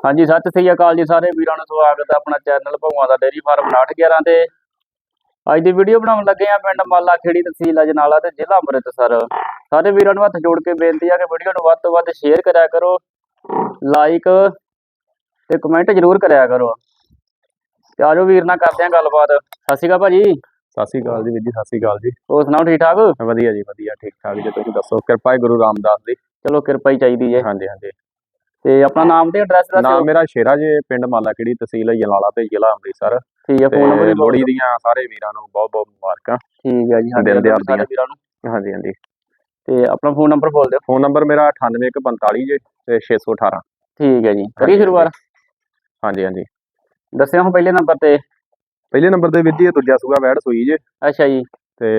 ਹਾਂਜੀ ਸਤਿ ਸ੍ਰੀ ਅਕਾਲ ਜੀ ਸਾਰੇ ਵੀਰਾਂ ਨੂੰ ਸਵਾਗਤ ਹੈ ਆਪਣਾ ਚੈਨਲ ਭਗਵਾਨ ਦਾ ਡੇਰੀ ਫਾਰਮ 911 ਤੇ। ਅੱਜ ਦੀ ਵੀਡੀਓ ਬਣਾਉਣ ਲੱਗੇ ਆ ਪਿੰਡ ਮਾਲਾ ਖੇੜੀ ਤਹਿਸੀਲ ਅਜਨਾਲਾ ਤੇ ਜ਼ਿਲ੍ਹਾ ਅੰਮ੍ਰਿਤਸਰ। ਸਾਰੇ ਵੀਰਾਂ ਨੂੰ ਹੱਥ ਜੋੜ ਕੇ ਬੇਨਤੀ ਆ ਕਿ ਵੀਡੀਓ ਨੂੰ ਵੱਧ ਤੋਂ ਵੱਧ ਸ਼ੇਅਰ ਕਰਿਆ ਕਰੋ ਲਾਈਕ ਤੇ ਕਮੈਂਟ ਜ਼ਰੂਰ ਕਰਿਆ ਕਰੋ। ਤੇ ਆਜੋ ਵੀਰ ਨਾਲ ਕਰਦੇ ਆ ਗੱਲਬਾਤ। ਸਤਿ ਸ਼੍ਰੀ ਅਕਾਲ ਭਾਜੀ। ਸਤਿ ਸ਼੍ਰੀ ਅਕਾਲ ਜੀ ਵੀਰ ਜੀ ਸਤਿ ਸ਼੍ਰੀ ਅਕਾਲ ਜੀ। ਹੋਰ ਸੁਣਾਓ ਠੀਕ ਠਾਕ? ਵਧੀਆ ਜੀ ਵਧੀਆ ਠੀਕ ਠਾਕ ਜੀ। ਤੁਸੀਂ ਦੱਸੋ ਕਿਰਪਾ ਹੈ ਗੁਰੂ ਰਾਮਦਾਸ ਦੀ। ਚਲੋ ਕਿਰਪਾ ਹੀ ਚਾਹੀਦੀ ਜੇ। ਹਾਂਜੀ ਹਾਂਜੀ। ਤੇ ਆਪਣਾ ਨਾਮ ਤੇ ਐਡਰੈਸ ਦੱਸੋ ਨਾਮ ਮੇਰਾ ਸ਼ੇਰਾ ਜੀ ਪਿੰਡ ਮਾਲਾ ਕਿਹੜੀ ਤਹਿਸੀਲ ਜਲਾਲਾ ਤੇ ਜ਼ਿਲ੍ਹਾ ਅੰਮ੍ਰਿਤਸਰ। ਠੀਕ ਹੈ ਫੋਨ ਨੰਬਰ ਵੀ ਲੋਹੜੀ ਦੀਆਂ ਸਾਰੇ ਵੀਰਾਂ ਨੂੰ ਬਹੁਤ ਬਹੁਤ ਮੁਬਾਰਕਾਂ। ਠੀਕ ਹੈ ਜੀ ਹਾਂਜੀ ਦਿਨ ਦਿਹਾੜ ਸਾਰੇ। ਵੀਰਾਂ ਨੂੰ। ਹਾਂਜੀ ਹਾਂਜੀ। ਤੇ ਆਪਣਾ ਫੋਨ ਨੰਬਰ ਬੋਲ ਦਿਓ। ਫੋਨ ਨੰਬਰ ਮੇਰਾ 9845 ਜੀ ਤੇ 618 ਠੀਕ ਹੈ ਜੀ। ਹਾਂਜੀ, ਸ਼ੁਰੂਆਤ? ਹਾਂਜੀ। ਹਾਂਜੀ ਦੱਸਿਓ ਹੁਣ ਪਹਿਲੇ ਨੰਬਰ ਤੇ। ਪਹਿਲੇ ਨੰਬਰ ਵੀਰ ਜੀ ਇਹ ਦੂਜਾ ਸੂਆ ਵੈੜ ਸੂਈ ਜੇ। ਅੱਛਾ ਜੀ। ਤੇ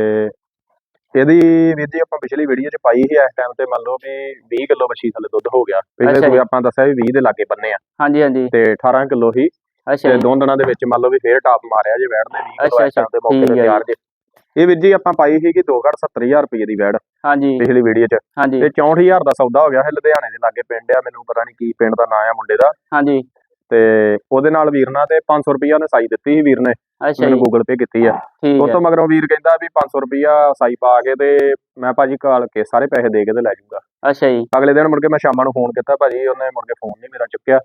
ਇਹਦੀ ਵੀਰ ਜੀ ਆਪਾਂ ਪਿਛਲੀ ਵੀਡੀਓ 'ਚ ਪਾਈ ਸੀ ਇਸ ਟਾਈਮ ਤੇ ਮੰਨ ਲਓ ਵੀ 20 ਕਿਲੋ ਮੱਛੀ ਥੱਲੇ ਦੁੱਧ ਹੋ ਗਿਆ। ਅੱਛਾ ਪਿਛਲੇ ਜੀ। ਸੂਏ ਆਪਾਂ ਦੱਸਿਆ ਵੀ 20 ਦੇ ਲਾਗੇ ਬੰਨੇ ਆ। ਹਾਂਜੀ ਹਾਂਜੀ। ਤੇ 18 ਕਿਲੋ ਹੀ ਅੱਛਾ ਤੇ ਜੀ। ਦੋ ਦਿਨਾਂ ਦੇ ਵਿੱਚ ਮੰਨ ਲਓ ਵੀ ਫੇਰ ਟਾਪ ਮਾਰਿਆ ਜੇ ਵੈੜ ਨੇ 20 ਅੱਛਾ, ਕਿਲੋ ਇਸ ਟਾਈਮ ਤੇ ਮੌਕੇ ਠੀਕ ਤੇ ਹੈ ਤਿਆਰ ਜੇ। ਇਹ ਵੀਰ ਜੀ ਆਪਾਂ ਪਾਈ ਸੀਗੀ 2 ਘੜ 70000 ਰੁਪਏ ਦੀ ਵੈੜ ਹਾਂਜੀ। ਪਿਛਲੀ ਵੀਡੀਓ 'ਚ। ਹਾਂਜੀ। ਤੇ 64000 ਦਾ ਸੌਦਾ ਹੋ ਗਿਆ ਹੈ ਲੁਧਿਆਣੇ ਦੇ ਲਾਗੇ ਪਿੰਡ ਆ ਮੈਨੂੰ ਪਤਾ ਨਹੀਂ ਕੀ ਪਿੰਡ ਦਾ ਨਾਂ ਆ ਮੁੰਡੇ ਦਾ। ਹਾਂਜੀ। ਤੇ ਉਹਦੇ ਨਾਲ ਵੀਰ ਨਾਲ ਤੇ 500 ਰੁਪਈਆ ਉਹਨੇ ਸਾਈ ਦਿੱਤੀ ਸੀ ਵੀਰ ਨੇ। ਅੱਛਾ ਮੈਨੂੰ ਗੂਗਲ ਪੇ ਕੀਤੀ ਆ। ਉਸ ਤੋਂ ਮਗਰੋਂ ਵੀਰ ਕਹਿੰਦਾ ਵੀ 500 ਰੁਪਈਆ ਸਾਈ ਪਾ ਕੇ ਤੇ ਮੈਂ ਭਾਜੀ ਕਾਲ ਕੇ ਸਾਰੇ ਪੈਸੇ ਦੇ ਕੇ ਤੇ ਲੈ ਜਾਊਗਾ। ਅੱਛਾ ਜੀ। ਅਗਲੇ ਦਿਨ ਮੁੜ ਕੇ ਮੈਂ ਸ਼ਾਮਾਂ ਨੂੰ ਫੋਨ ਕੀਤਾ ਭਾਜੀ ਉਹਨੇ ਮੁੜ ਕੇ ਫੋਨ ਨਹੀਂ ਮੇਰਾ ਚੁੱਕਿਆ।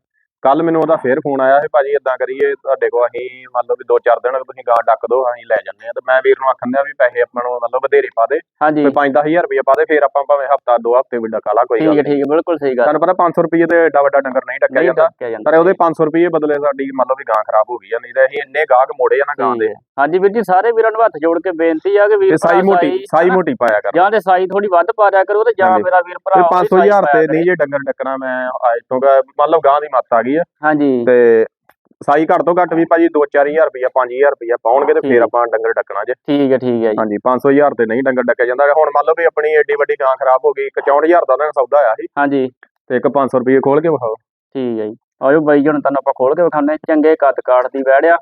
ਕੱਲ ਮੈਨੂੰ ਉਹਦਾ ਫੇਰ ਫੋਨ ਆਇਆ ਸੀ ਭਾਜੀ ਇਦਾਂ ਕਰੀਏ ਤੁਹਾਡੇ ਕੋਲ ਅਸੀਂ ਮੰਨ ਲਓ ਵੀ 2-4 ਦਿਨ ਤੁਸੀਂ ਗਾਂ ਡੱਕ ਦਿਓ ਅਸੀਂ ਲੈ ਜੰਨੇ ਆ ਤੇ ਮੈਂ ਵੀਰ ਨੂੰ ਆਖਣ ਦਿਆ ਵੀ ਪੈਸੇ ਆਪਾਂ ਨੂੰ ਮੰਨ ਲਓ ਵਧੇਰੇ ਪਾ ਦੇ। ਹਾਂਜੀ। ਤੇ 5-10000 ਰੁਪਏ ਪਾ ਦੇ ਫੇਰ ਆਪਾਂ ਭਾਵੇਂ ਹਫਤਾ ਦੋ ਹਫ਼ਤੇ ਵੀ ਡਕਾ ਲਾ ਕੋਈ ਠੀਕ ਗੱਲ ਠੀਕ ਬਿਲਕੁਲ ਸਹੀ ਗੱਲ। ਤੁਹਾਨੂੰ ਪਤਾ 500 ਰੁਪਏ ਤੇ ਏਡਾ ਵੱਡਾ ਡੰਗਰ ਨਹੀਂ ਡੱਕਿਆ ਜਾਂਦਾ। ਪਰ ਉਹਦੇ 500 ਰੁਪਏ ਬਦਲੇ ਸਾਡੀ ਮੰਨ ਲਓ ਵੀ ਗਾਂ ਖਰਾਬ ਹੋ ਗਈ ਆ ਨਹੀਂ ਤਾਂ ਅਸੀਂ ਇੰਨੇ ਗਾਹਕ ਮੋੜੇ ਆ ਨਾ ਗਾਂ ਦੇ। ਹਾਂਜੀ ਵੀਰ ਜੀ ਸਾਰੇ ਵੀਰਾਂ ਨੂੰ ਹੱਥ ਜੋੜ ਕੇ ਬੇਨਤੀ ਆ ਕਿ ਵੀਰ ਸਾਈ ਮੋਟੀ ਸਾਈ ਮੋਟੀ ਪਾਇਆ ਕਰ। ਜਾਂ ਤੇ ਸਾਈ ਥੋੜੀ ਵੱਧ ਪਾ ਦਿਆ ਕਰੋ ਤੇ ਜਾਂ। ਮੇਰਾ ਵੀਰ ਭਰਾ ਤੇ ਉਹ ਵੀ ਸਾਈ 500000 ਪਾਇਆ ਤੇ। ਨਹੀਂ ਜੇ ਡੰਗਰ ਡੱਕਣਾ ਮੈਂ ਅੱਜ ਤੋਂ ਮੰਨ ਲਓ ਗਾਂ ਦੀ ਮੱਤ ਆ ਗਈ ਆ। ਹਾਂਜੀ। ਤੇ ਸਾਈ ਘੱਟ ਤੋਂ ਘੱਟ ਵੀ ਭਾਜੀ 2-4000 ਰੁਪਇਆ 5000 ਰੁਪਇਆ ਪਾਉਣਗੇ ਤੇ। ਫੇਰ ਆਪਾਂ ਡੰਗਰ ਡੱਕਣਾ ਜੇ। ਠੀਕ ਹੈ ਠੀਕ ਹੈ ਜੀ। ਹਾਂਜੀ 500000 ਤੇ ਨਹੀਂ ਡੰਗਰ ਡੱਕਿਆ ਜਾਂਦਾ। ਹੁਣ ਮੰਨ ਲਓ ਵੀ ਆਪਣੀ ਏਡੀ ਵੱਡੀ ਗਾਂ ਖਰਾਬ ਹੋ ਗਈ 64000 ਦਾ ਉਹਨਾਂ ਨੇ ਸੌਦਾ ਆਇਆ ਸੀ। ਹਾਂਜੀ। ਤੇ ਇੱਕ 500 ਰੁਪਏ ਖੋਲ ਕੇ ਵਿਖਾਓ। ਠੀਕ ਹੈ ਜੀ। ਆਜੋ ਬਾਈ ਜੀ ਹੁਣ ਤੁਹਾਨੂੰ ਆਪਾਂ ਖੋਲ ਕੇ ਵਿਖਾਉਂਦੇ ਹਾਂ। ਚੰਗੇ ਕੱਦ ਕਾਠ ਦੀ ਵੈੜਿਆ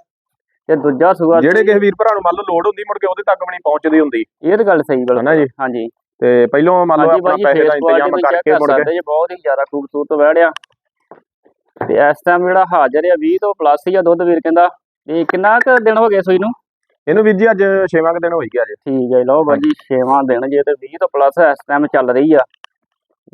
ਤੇ ਦੂਜਾ ਸੂਆ ਜਿਹੜੇ ਕਿਸੇ ਵੀਰ ਭਰਾ ਨੂੰ ਮੰਨ ਲਓ ਲੋੜ ਹੁੰਦੀ ਮੁੜ ਕੇ ਉਹਦੇ ਤੱਕ ਵੀ ਨਹੀਂ ਪਹੁੰਚਦੀ ਹੁੰਦੀ। ਇਹ ਤਾਂ ਗੱਲ ਸਹੀ ਬਿਲਕੁਲ। ਹਨਾ ਜੀ? ਹਾਂਜੀ। ਤੇ ਪਹਿਲੋਂ ਮੰਨ ਲਓ ਆਪਣਾ ਪੈਸੇ ਦਾ ਇੰਤਜ਼ਾਮ ਕਰਕੇ ਕਰ ਮੁੜ ਕੇ ਬਹੁਤ ਹੀ ਜ਼ਿਆਦਾ ਖੂਬਸੂਰਤ ਵੜਿਆ ਤੇ ਇਸ ਟਾਈਮ ਜਿਹੜਾ ਹਾਜ਼ਰ ਆ 20 ਤੋਂ ਪਲੱਸ ਹੀ ਆ ਦੁੱਧ ਵੀਰ ਕਹਿੰਦਾ। ਇਹ ਕਿੰਨਾ ਕੁ ਦਿਨ ਹੋ ਗਏ ਸੂਈ ਨੂੰ? ਇਹਨੂੰ ਵੀਰ ਜੀ ਅੱਜ 6ਵਾਂ ਕੁ ਦਿਨ ਹੋਈ ਗਿਆ ਅੱਜ। ਠੀਕ ਹੈ ਜੀ, ਲਓ ਬਾਈ ਜੀ 6ਵਾਂ ਦਿਨ ਜੇ ਤੇ 20 ਤੋਂ ਪਲੱਸ ਇਸ ਟਾਈਮ ਚੱਲ ਰਹੀ ਆ।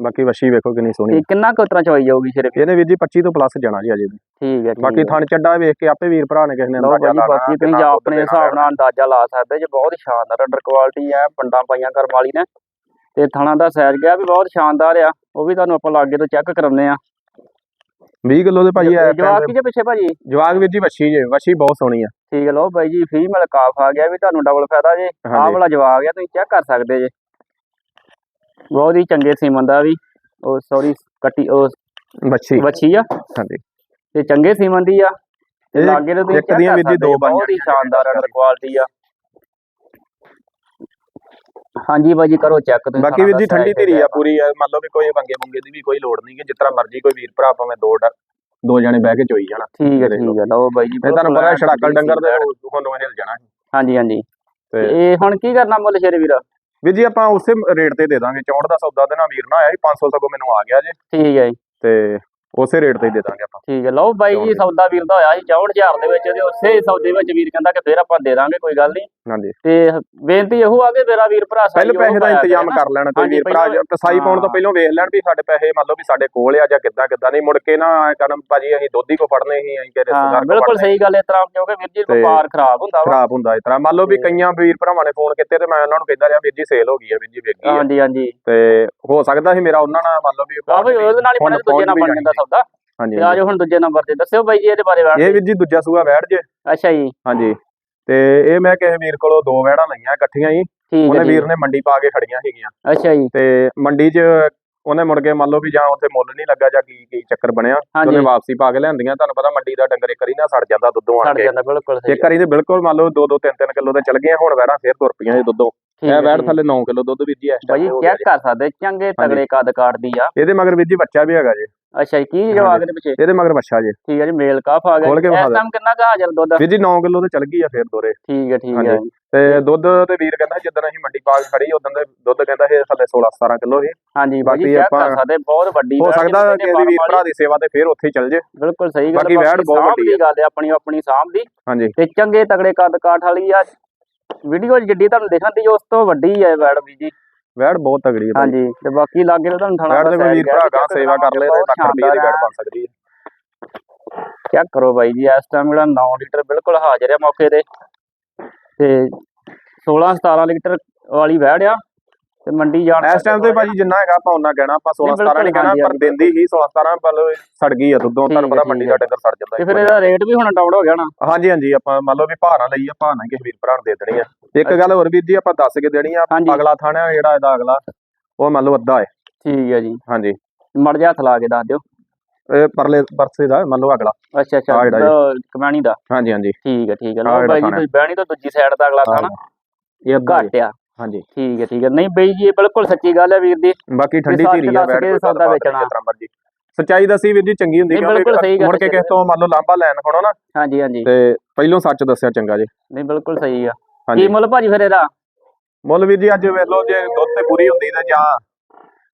ਬਾਕੀ ਵਸ਼ੀ ਵੇਖੋ ਕਿੰਨੀ ਸੋਹਣੀ ਇਹ ਕਿੰਨਾ ਕੁ ਉਤਰਾ ਚਵਾਈ ਜਾਊਗੀ ਸਿਰੇ ਇਹਨੇ ਵੀਰ ਜੀ 25 ਤੋਂ ਪਲੱਸ ਜਾਣਾ ਜੀ ਅਜੇ। ਵੀ। ਠੀਕ ਹੈ ਬਾਕੀ ਥਣ ਚੱਡਾ ਵੇਖ ਕੇ ਆਪੇ ਵੀਰ ਭਰਾ ਨੇ ਕਿਸੇ ਨੇ ਅੰਦਾਜ਼ਾ ਜੀ ਲਾਣਾ ਬਾਕੀ ਤੁਸੀਂ ਆਪਣੇ ਹਿਸਾਬ ਨਾਲ ਅੰਦਾਜ਼ਾ ਲਾ ਸਕਦੇ ਜੇ ਬਹੁਤ ਸ਼ਾਨਦਾਰ ਅੰਡਰ ਕੁਆਲਿਟੀ ਹੈ ਪੰਡਾਂ ਪਾਈਆਂ ਕਰਮ ਵਾਲੀ ਨੇ। ਤੇ ਥਣਾ ਦਾ ਸਾਈਜ਼ ਗਿਆ ਵੀ ਬਹੁਤ ਸ਼ਾਨਦਾਰ ਆ ਉਹ ਵੀ ਤੁਹਾਨੂੰ ਆਪਾਂ ਲਾਗੇ ਤੋਂ ਚੈੱਕ ਕਰਾਉਂਦੇ ਆ। 20 ਕਿਲੋ ਦੇ ਭਾਜੀ ਐ ਜਵਾਕ ਕੀ ਜੇ ਪਿੱਛੇ ਭਾਜੀ? ਜਵਾਗ ਵੀਰ ਜੀ ਵਸ਼ੀ ਜੇ ਵਸ਼ੀ ਬਹੁਤ ਸੋਹਣੀ ਆ। ਠੀਕ ਹੈ ਲਓ ਬਾਈ ਜੀ ਫੀਮੇਲ ਕਾਫ ਆ ਗਿਆ ਵੀ ਤੁਹਾਨੂੰ ਡਬਲ ਫਾਇਦਾ ਜੇ। ਆਹ ਵਾਲਾ ਜਵਾਬ ਆ ਤੁਸੀਂ ਚੈੱਕ ਕਰ ਸਕਦੇ ਜੇ। ਬਹੁਤ ਹੀ ਚੰਗੇ ਸੀਮਨ ਦਾ ਵੀ ਉਹ ਸੌਰੀ ਕੱਟੀ ਉਹ ਵਸ਼ੀ ਵੱਛੀ ਆ। ਹਾਂਜੀ। ਤੇ ਚੰਗੇ ਸੀਮਨ ਦੀ ਆ। ਤੇ ਲਾਗੇ ਤੁਸੀਂ ਕਰ ਸਕਦੇ ਦੋ ਜੇ, ਬਣ ਬਹੁਤ ਹੀ ਸ਼ਾਨਦਾਰ ਅੰਡਰ ਕੁਆਲਿਟੀ ਆ। ਹਾਂਜੀ ਬਾਈ ਜੀ ਕਰੋ ਚੈੱਕ ਤੁਸੀਂ ਬਾਕੀ ਵੀਰ ਦਾ ਜੀ ਠੰਡੀ ਧੀਰੀ ਆ ਪੂਰੀ ਆ ਮੰਨ ਲਓ ਵੀ ਕੋਈ ਵੰਗੇ ਵੰਗੇ ਦੀ ਵੀ ਕੋਈ ਲੋੜ ਨਹੀਂ ਕਿ ਜਿਸ ਤਰ੍ਹਾਂ ਮਰਜ਼ੀ ਕੋਈ ਵੀਰ ਭਰਾ ਭਾਵੇਂ ਦੋ ਦੋ ਜਣੇ ਬਹਿ ਕੇ ਚੋਈ ਜਾਣਾ। ਠੀਕ ਹੈ। ਠੀਕ ਹੈ ਲਓ ਬਾਈ ਜੀ ਤੁਹਾਨੂੰ ਪਤਾ ਛੜਾਕਲ ਡੰਗਰ ਦੇ। ਤੁਹਾਨੂੰ ਹਿਲ ਜਾਣਾ ਹਾਂਜੀ ਹਾਂਜੀ। ਤੇ ਇਹ ਹੁਣ ਕੀ ਕਰਨਾ ਮੁੱਲ ਸ਼ੇਰੇ ਵੀਰ? ਵੀਰ ਜੀ ਆਪਾਂ ਉਸੇ ਰੇਟ ਤੇ ਦੇ ਦਾਂਗੇ 64 ਦਾ ਸੌਦਾ ਦੇ ਨਾਲ ਵੀਰ ਨਾ ਆਇਆ ਸੀ 500 ਸਗੋਂ ਮੈਨੂੰ ਆ ਗਿਆ ਜੇ। ਠੀਕ ਹੈ ਜੀ। ਤੇ ਉਸੇ ਰੇਟ ਤੇ ਹੀ ਦੇ ਦਾਂਗੇ ਆਪਾਂ। ਠੀਕ ਹੈ ਲਓ ਬਾਈ ਜੀ ਸੌਦਾ ਵੀਰ ਦਾ ਹੋਇਆ ਸੀ 64000 ਦੇ ਵਿੱਚ ਤੇ ਉਸੇ ਸੌਦੇ ਵਿੱਚ ਵੀਰ ਕਹਿੰਦਾ ਕਿ ਫੇਰ ਆਪਾਂ ਦੇ ਦਾਂਗੇ ਕੋਈ ਗੱਲ ਨਹੀਂ। ਹਾਂਜੀ। ਤੇ ਬੇਨਤੀ ਇਹੋ ਆ ਕਿ ਮੇਰਾ ਵੀਰ ਭਰਾ ਸਾਈ ਪਹਿਲੇ ਪੈਸੇ ਦਾ ਇੰਤਜ਼ਾਮ। ਕਰ ਲੈਣ ਕੋਈ ਹਾਂਜੀ, ਵੀਰ ਭਰਾ ਜੋ ਤਸਾਈ ਪਾਉਣ ਤੋਂ ਹਾਂ। ਪਹਿਲਾਂ ਵੇਖ ਲੈਣ ਵੀ ਸਾਡੇ ਪੈਸੇ ਮੰਨ ਲਓ ਵੀ ਸਾਡੇ ਕੋਲ ਆ ਜਾਂ ਕਿੱਦਾਂ ਕਿੱਦਾਂ ਨਹੀਂ। ਮੁੜ ਕੇ ਨਾ ਕਰਨ ਭਾਜੀ ਅਸੀਂ ਦੋਧੀ ਕੋ ਫੜਨੇ ਸੀ ਅਸੀਂ ਕਿਹੜੇ ਹਾਂ ਕੋ ਬਿਲਕੁਲ ਸਹੀ ਗੱਲ ਇਸ ਤਰ੍ਹਾਂ ਕਿਉਂਕਿ ਵੀਰ ਜੀ ਤੇ- ਵਪਾਰ ਖਰਾਬ ਹੁੰਦਾ ਵਾ। ਖਰਾਬ ਹੁੰਦਾ ਇਸ ਤਰ੍ਹਾਂ। ਮੰਨ ਲਓ ਵੀ ਤੇ- ਕਈਆਂ ਵੀਰ ਭਰਾਵਾਂ ਨੇ ਫੋਨ ਕੀਤੇ ਤੇ ਮੈਂ ਉਹਨਾਂ ਨੂੰ ਕਹਿੰਦਾ ਰਿਹਾ ਵੀਰ ਜੀ ਸੇਲ ਹੋ ਗਈ ਹੈ ਵੀਰ ਜੀ ਵੇਖ ਹੈ। ਹਾਂਜੀ ਹਾਂਜੀ। ਤੇ ਹੋ ਸਕਦਾ ਸੀ ਮੇਰਾ ਉਹਨਾਂ ਨਾਲ ਮੰਨ ਲਓ ਵੀ ਉਹਦੇ ਨਾਲ ਹੀ ਬਣੇ ਦੂਜੇ ਨਾਲ ਬਣ ਜਾਂਦਾ ਸੌਦਾ। ਹਾਂਜੀ ਤੇ ਆਜੋ ਹੁਣ ਦੂਜੇ ਨੰਬਰ ਤੇ। ਦੱਸਿਓ ਬਾਈ ਜੀ ਇਹਦੇ ਬਾਰੇ ਵੈੜ ਇਹ ਵੀਰ ਜੀ ਦੂਜਾ ਸੂਆ ਵੈੜ ਜੇ। ਅੱਛਾ ਜੀ। ਹਾਂਜੀ। ਤੇ ਇਹ ਮੈਂ ਕਿਸੇ ਵੀਰ ਕੋਲੋਂ ਦੋ ਵੈੜਾਂ ਲਈਆਂ ਇਕੱਠੀਆਂ ਹੀ ਠੀਕ ਉਹਨੇ ਹੈ ਜੀ। ਵੀਰ ਨੇ ਮੰਡੀ ਪਾ ਕੇ ਖੜੀਆਂ ਸੀਗੀਆਂ। ਅੱਛਾ ਜੀ। ਤੇ ਮੰਡੀ 'ਚ ਉਹਨੇ ਮੁੜ ਕੇ ਮੰਨ ਲਓ ਵੀ ਜਾਂ ਉੱਥੇ ਮੁੱਲ ਨਹੀਂ ਲੱਗਾ ਜਾਂ ਕੀ ਕੀ ਚੱਕਰ ਬਣਿਆ। ਤੇ ਹਾਂਜੀ। ਉਹਨੇ ਵਾਪਸੀ ਪਾ ਕੇ ਲਿਆਂਦੀਆਂ। ਤੁਹਾਨੂੰ ਪਤਾ ਮੰਡੀ ਦਾ ਡੰਗਰ ਇੱਕ ਵਾਰੀ ਨਾ ਸੜ ਜਾਂਦਾ ਦੁੱਧੋਂ ਆਣ ਛੱਡ ਕੇ। ਜਾਂਦਾ ਬਿਲਕੁਲ ਸਹੀ ਇੱਕ ਵਾਰੀ ਤੇ ਬਿਲਕੁਲ ਮੰਨ ਲਓ 2-2 3-3 ਕਿਲੋ ਤੇ ਚਲ ਗਏ ਹੁਣ ਵੈੜਾਂ ਫੇਰ ਤੁਰ ਪਈਆਂ ਇਹ ਦੁੱਧੋਂ। ਠੀਕ ਇਹ ਹੈ ਵੈੜ ਜੀ। ਥੱਲੇ 9 ਕਿਲੋ ਦੁੱਧ ਵੀਰ ਜੀ ਇਸ ਬਾਈ ਟਾਈਮ ਹੋ ਗਿਆ ਚੈੱਕ ਕਰ ਸਕਦੇ? ਚੰਗੇ ਤਗੜੇ ਕੱਦ ਕਾਟਦੀ ਆ। ਇਹਦੇ ਮਗਰ ਵੀਰ ਜੀ ਬੱਚਾ ਵੀ ਹੈਗਾ ਜੀ। ਅੱਛਾ ਜੀ ਕੀ ਜਵਾਬ ਦੇ ਪਿੱਛੇ? ਇਹਦੇ ਮਗਰ ਬੱਚਾ ਜੀ। ਠੀਕ ਹੈ ਜੀ ਮੇਲ ਕਾਫ ਆ ਗਿਆ ਇਸ। ਟਾਈਮ ਕਿੰਨਾ ਕੁ ਹਾਜ਼ਰ ਦੁੱਧ? ਵੀਰ ਜੀ 9 ਕਿਲੋ ਤੇ ਚਲ ਗਈ ਆ ਫੇਰ ਦੋਰੇ। ਠੀਕ ਹੈ ਠੀਕ। ਹੈ ਤੇ ਦੁੱਧ ਤੇ ਵੀਰ ਕਹਿੰਦਾ ਜਿੱਦਣ ਅਸੀਂ ਮੰਡੀ ਕੇ ਖੜੀ ਉਦੋਂ ਦੇ ਦੁੱਧ ਕਹਿੰਦਾ ਇਹ ਥੱਲੇ 16 17 ਕਿਲੋ ਸੀ। ਹਾਂਜੀ ਬਾਕੀ ਆਪਾਂ- ਸਕਦੇ ਬਹੁਤ ਵੱਡੀ ਹੋ ਸਕਦਾ ਕਿ ਇਹਦੀ ਵੀਰ ਭਰਾ ਦੀ ਸੇਵਾ ਤੇ ਫੇਰ ਉੱਥੇ ਚੱਲ ਜੇ। ਬਿਲਕੁਲ ਸਹੀ ਗੱਲ ਬਾਕੀ ਵੈੜ ਬਹੁਤ ਵੱਡੀ ਗੱਲ ਹੈ ਆਪਣੀ ਆਪਣੀ ਸਾਂਭ ਦੀ। ਹਾਂਜੀ। ਤੇ ਚੰਗੇ ਤਗੜੇ ਕੱਦ ਕਾਠ ਵਾਲੀ ਆ। ਵੀਡੀਓ ਜਿੱਡੀ ਤੁਹਾਨੂੰ ਦਿਖਣ ਦੀ ਉਸ ਤੋਂ ਵੱਡੀ ਹੈ ਵੈੜ ਵੀ ਜੀ। ਵੈੜ ਬਹੁਤ ਤਗੜੀ ਹੈ। ਹਾਂਜੀ ਤੇ ਬਾਕੀ ਲਾਗੇ ਤਾਂ ਤੁਹਾਨੂੰ ਥਾਣਾ ਵੈੜ ਦੇ ਕੋਈ ਵੀਰ ਭਰਾ ਗਾਂ ਸੇਵਾ ਕਰ ਲਏ ਤੇ ਲੱਖ ਰੁਪਏ ਦੀ ਵੈੜ। ਬਣ ਸਕਦੀ ਹੈ ਚੈੱਕ ਕਰੋ ਬਾਈ ਜੀ ਇਸ ਟਾਈਮ ਜਿਹੜਾ 9 ਲੀਟਰ ਬਿਲਕੁਲ ਹਾਜ਼ਰ ਹੈ ਮੌਕੇ ਤੇ ਤੇ 16 17 ਲੀਟਰ ਵਾਲੀ ਵੈੜ ਆ ਤੇ ਮੰਡੀ ਜਾਣ ਇਸ ਟਾਈਮ ਤੇ ਭਾਜੀ ਜਿੰਨਾ ਹੈਗਾ ਆਪਾਂ ਉਹਨਾਂ ਕਹਿਣਾ ਆਪਾਂ 16 ਨਹੀਂ, 17 ਨਹੀਂ ਕਹਿਣਾ ਪਰ ਦਿੰਦੀ ਹੀ 16 17 ਮਤਲਬ ਸੜ ਗਈ ਆ ਦੁੱਧੋਂ ਤੁਹਾਨੂੰ ਪਤਾ ਮੰਡੀ ਦਾ ਡੰਗਰ ਸੜ ਜਾਂਦਾ ਤੇ ਫਿਰ। ਇਹਦਾ ਰੇਟ ਵੀ ਹੁਣ ਡਾਊਨ ਹੋ ਗਿਆ ਨਾ? ਹਾਂਜੀ ਹਾਂਜੀ ਆਪਾਂ ਮੰਨ ਲਓ ਵੀ ਭਾਅ ਲਈ ਆ ਭਾਅ ਨਾ ਕਿਸੇ ਵੀਰ ਭਰਾ ਨੂੰ ਦੇ ਦੇਣੀ ਆ। ਇੱਕ ਗੱਲ ਹੋਰ ਵੀਰ ਜੀ ਆਪਾਂ ਦੱਸ ਕੇ ਦੇਣੀ ਆ। ਅਗਲਾ ਥਾਣਾ ਜਿਹੜਾ ਇਹਦਾ ਅਗਲਾ ਉਹ ਮੰਨ ਲਓ ਅੱਧਾ ਹੈ। ਠੀਕ ਹੈ ਜੀ। ਹਾਂਜੀ। ਮੜ ਜਾ ਹੱਥ ਲਾ ਕੇ ਦੱਸ ਦਿਓ। ਇਹ ਪਰਲੇ ਪਰਸੇ ਦਾ ਮੰਨ ਲਓ ਅਗਲਾ। ਅੱਛਾ ਅੱਛਾ ਕਮਾਣੀ ਦਾ। ਹਾਂਜੀ ਹਾਂਜੀ। ਠੀਕ ਹੈ ਠੀਕ ਹੈ। ਜਿਹੜਾ ਬਾਈ ਜੀ। ਤੁਸੀਂ ਬਹਿਣੀ ਤੋਂ ਦੂਜੀ ਸਾਈਡ ਦਾ ਅਗਲਾ ਥਾਣਾ। ਇਹ ਅੱਧਾ ਹੈ। ਹਾਂਜੀ। ਠੀਕ ਹੈ ਠੀਕ ਹੈ। ਨਹੀਂ ਬਈ ਜੀ ਇਹ ਬਿਲਕੁਲ ਸੱਚੀ ਗੱਲ ਹੈ ਵੀਰ ਦੀ ਬਾਕੀ ਠੰਡੀ ਧੀਰੀ ਆ ਬੈਠ ਕੇ ਸੌਦਾ ਵੇਚਣਾ। ਸੱਚਾਈ ਦੱਸੀ ਵੀਰ ਜੀ ਚੰਗੀ ਹੁੰਦੀ ਗੱਲ ਮੁੜ ਕੇ। ਕਿਸੇ ਤੋਂ ਮੰਨ ਲਓ ਲਾਂਭਾ ਲੈਣ ਖੜੋ ਨਾ ਹਾਂਜੀ ਹਾਂਜੀ। ਤੇ ਪਹਿਲੋਂ ਸੱਚ ਦੱਸਿਆ ਚੰਗਾ ਜੀ। ਨਹੀਂ ਬਿਲਕੁਲ ਸਹੀ ਆ। ਕੀ ਮੁੱਲ ਭਾਜੀ ਫਿਰ ਇਹਦਾ? ਮੁੱਲ ਵੀਰ ਜੀ ਅੱਜ ਵੇਖ ਲਓ ਜੇ ਦੁੱਧ ਤੇ ਪੂਰੀ ਹੁੰਦੀ ਤੇ ਜਾਂ